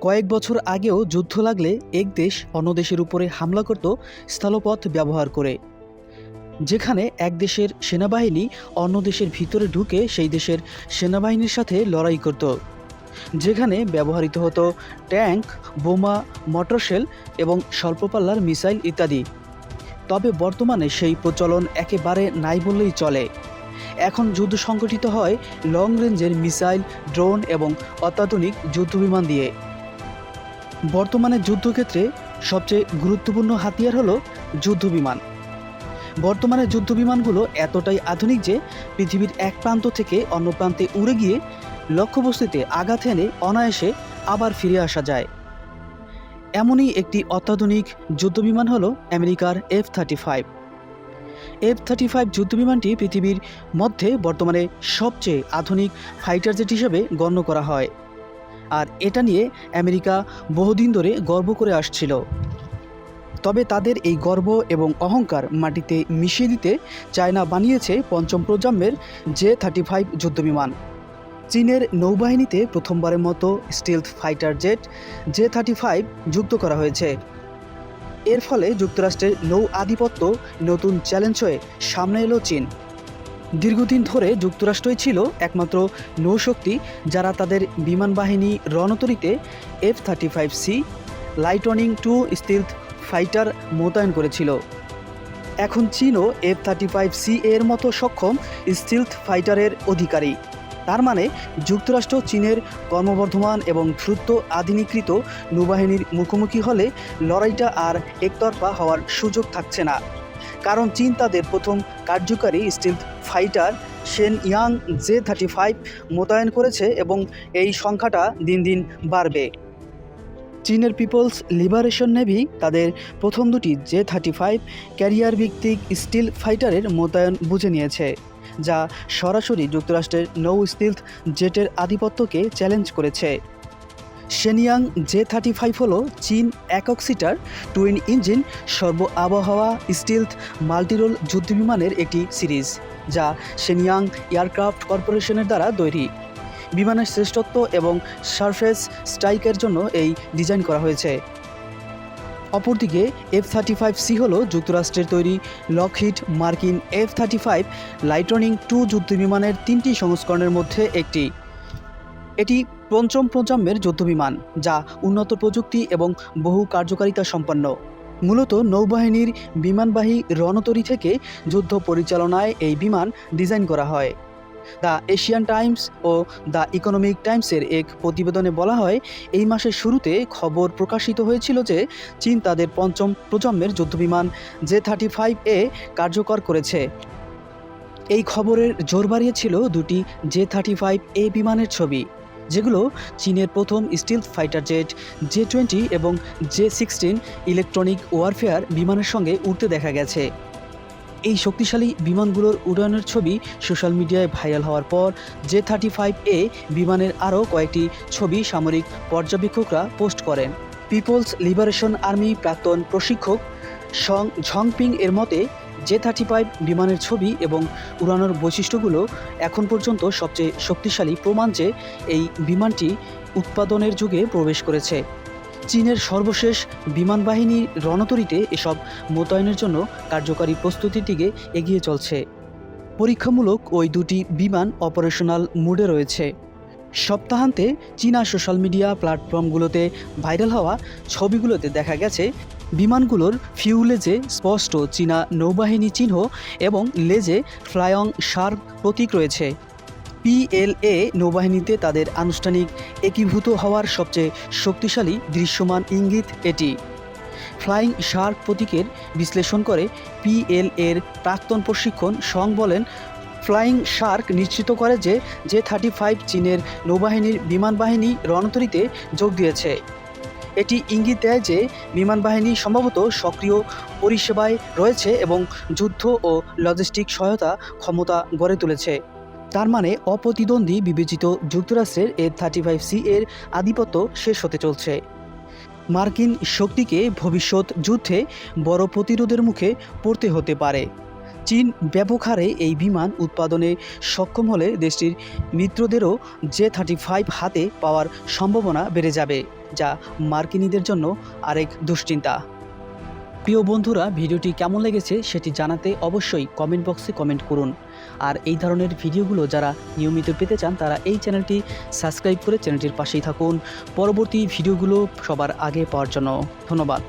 কয়েক বছর আগেও যুদ্ধ লাগলে এক দেশ অন্য দেশের উপরে হামলা করত, স্থলপথ ব্যবহার করে। যেখানে এক দেশের সেনাবাহিনী অন্য দেশের ভিতরে ঢুকে সেই দেশের সেনাবাহিনীর সাথে লড়াই করত। যেখানে ব্যবহৃত হতো ট্যাঙ্ক, বোমা, মটরশেল এবং স্বল্পপাল্লার মিসাইল ইত্যাদি। তবে বর্তমানে সেই প্রচলন একেবারে নাই বললেই চলে। এখন যুদ্ধ সংগঠিত হয় লং রেঞ্জের মিসাইল, ড্রোন এবং অত্যাধুনিক যুদ্ধবিমান দিয়ে। বর্তমানে যুদ্ধক্ষেত্রে সবচেয়ে গুরুত্বপূর্ণ হাতিয়ার হলো যুদ্ধবিমান। বর্তমানে যুদ্ধবিমানগুলো এতটাই আধুনিক যে পৃথিবীর এক প্রান্ত থেকে অন্য প্রান্তে উড়ে গিয়ে লক্ষ্যবস্তুতে আঘাত এনে অনায়াসে আবার ফিরে আসা যায়। এমনই একটি অত্যাধুনিক যুদ্ধবিমান হলো আমেরিকার F thirty five. F thirty five যুদ্ধবিমানটি পৃথিবীর মধ্যে বর্তমানে সবচেয়ে আধুনিক ফাইটার জেট হিসেবে গণ্য করা হয়। আর এটা নিয়ে আমেরিকা বহুদিন ধরে গর্ব করে আসছিল। তবে তাদের এই গর্ব এবং অহংকার মাটিতে মিশিয়ে দিতে চায়না বানিয়েছে পঞ্চম প্রজন্মের জে থার্টি ফাইভ যুদ্ধবিমান। চীনের নৌবাহিনীতে প্রথমবারের মতো stealth fighter jet J thirty five যুক্ত করা হয়েছে। এর ফলে যুক্তরাষ্ট্রের নৌ আধিপত্য নতুন চ্যালেঞ্জ হয়ে সামনে এলো চীন। দীর্ঘদিন ধরে যুক্তরাষ্ট্রই ছিল একমাত্র নৌশক্তি যারা তাদের বিমান বাহিনী রণতরীতে F thirty five C lightning two stealth fighter মোতায়েন করেছিল। এখন চীনও এফ থার্টি ফাইভ সি এর মতো সক্ষম স্টিলথ ফাইটারের অধিকারী। তার মানে যুক্তরাষ্ট্র চীনের কর্মবর্ধমান এবং দ্রুত আধুনিকৃত নৌবাহিনীর মুখোমুখি হলে লড়াইটা আর একতরফা হওয়ার সুযোগ থাকছে না। কারণ চীন তাদের প্রথম কার্যকারী stealth fighter Shenyang J thirty five মোতায়েন করেছে এবং এই সংখ্যাটা দিন দিন বাড়বে। চীনের পিপলস লিবারেশন নেভি তাদের প্রথম দুটি জে থার্টি ফাইভ ক্যারিয়ার ভিত্তিক স্টিল ফাইটারের মোতায়েন বুঝে নিয়েছে, যা সরাসরি যুক্তরাষ্ট্রের নৌ স্টিলথ জেটের আধিপত্যকে চ্যালেঞ্জ করেছে। শেনিয়াং জে থার্টি ফাইভ হল চীন একক সিটার টুইন ইঞ্জিন সর্ব আবহাওয়া স্টিলথ মাল্টিরোল যুদ্ধবিমানের একটি সিরিজ যা শেনিয়াং এয়ারক্রাফট কর্পোরেশনের দ্বারা তৈরি। বিমানের শ্রেষ্ঠত্ব এবং সারফেস স্ট্রাইকের জন্য এই ডিজাইন করা হয়েছে। অপরদিকে এফ থার্টি ফাইভ সি হল যুক্তরাষ্ট্রের তৈরি লকহিট মার্কিন F thirty five lightning two যুদ্ধবিমানের তিনটি সংস্করণের মধ্যে একটি। এটি পঞ্চম প্রজন্মের যুদ্ধবিমান, যা উন্নত প্রযুক্তি এবং বহু কার্যকারিতা সম্পন্ন। মূলত নৌবাহিনীর বিমানবাহী রণতরী থেকে যুদ্ধ পরিচালনায় এই বিমান ডিজাইন করা হয়। দ্য এশিয়ান টাইমস ও দ্য ইকোনমিক টাইমসের এক প্রতিবেদনে বলা হয়, এই মাসের শুরুতে খবর প্রকাশিত হয়েছিল যে চীন তাদের পঞ্চম প্রজন্মের যুদ্ধবিমান জে থার্টি ফাইভ এ কার্যকর করেছে। এই খবরের জোর বাড়িয়েছিল দুটি জে থার্টি ফাইভ এ বিমানের ছবি। যেগুলো চীনের প্রথম stealth fighter jet J twenty এবং জে সিক্সটিন ইলেকট্রনিক ওয়ারফেয়ার বিমানের সঙ্গে উড়তে দেখা গেছে। এই শক্তিশালী বিমানগুলোর উড়ানের ছবি সোশ্যাল মিডিয়ায় ভাইরাল হওয়ার পর জে থার্টি ফাইভ এ বিমানের আরও কয়েকটি ছবি সামরিক পর্যবেক্ষকরা পোস্ট করেন। পিপলস লিবারেশন আর্মি প্রাক্তন প্রশিক্ষক সং ঝংপিং এর মতে জে থার্টি ফাইভ বিমানের ছবি এবং উড়ানোর বৈশিষ্ট্যগুলো এখন পর্যন্ত সবচেয়ে শক্তিশালী প্রমাণ যে এই বিমানটি উৎপাদনের যুগে প্রবেশ করেছে। চীনের সর্বশেষ বিমান বাহিনী রণতরীতে এসব মোতায়েনের জন্য কার্যকারী প্রস্তুতির দিকে এগিয়ে চলছে। পরীক্ষামূলক ওই দুটি বিমান অপারেশনাল মুডে রয়েছে। সপ্তাহান্তে চীনা সোশ্যাল মিডিয়া প্ল্যাটফর্মগুলোতে ভাইরাল হওয়া ছবিগুলোতে দেখা গেছে বিমানগুলোর ফিউলেজে স্পষ্ট চীনা নৌবাহিনী চিহ্ন এবং লেজে ফ্লায়ং শার্ক প্রতীক রয়েছে। পিএলএ নৌবাহিনীতে তাদের আনুষ্ঠানিক একীভূত হওয়ার সবচেয়ে শক্তিশালী দৃশ্যমান ইঙ্গিত এটি। ফ্লাইং শার্ক প্রতীকের বিশ্লেষণ করে পিএল এর প্রাক্তন প্রশিক্ষণ সং বলেন ফ্লাইং শার্ক নিশ্চিত করে যে জে থার্টি ফাইভ চীনের নৌবাহিনীর বিমান বাহিনী রণতরীতে যোগ দিয়েছে। এটি ইঙ্গিত দেয় যে বিমান বাহিনী সম্ভবত সক্রিয় পরিষেবায় রয়েছে এবং যুদ্ধ ও লজিস্টিক সহায়তা ক্ষমতা গড়ে তুলেছে। তার মানে অপ্রতিদ্বন্দ্বী বিবেচিত যুক্তরাষ্ট্রের এ থার্টি ফাইভ সি এর আধিপত্য শেষ হতে চলছে। মার্কিন শক্তিকে ভবিষ্যৎ যুদ্ধে বড় প্রতিরোধের মুখে পড়তে হতে পারে। চীন ব্যাপক হারে এই বিমান উৎপাদনে সক্ষম হলে দেশটির মিত্রদেরও জে থার্টি ফাইভ হাতে পাওয়ার সম্ভাবনা বেড়ে যাবে, যা মার্কিনীদের জন্য আরেক দুশ্চিন্তা। প্রিয় বন্ধুরা, ভিডিওটি কেমন লেগেছে সেটি জানাতে অবশ্যই কমেন্ট বক্সে কমেন্ট করুন। আর এই ধরনের ভিডিওগুলো যারা নিয়মিত পেতে চান, তারা এই চ্যানেলটি সাবস্ক্রাইব করে চ্যানেলটির পাশেই থাকুন। পরবর্তী ভিডিওগুলো সবার আগে পাওয়ার জন্য ধন্যবাদ।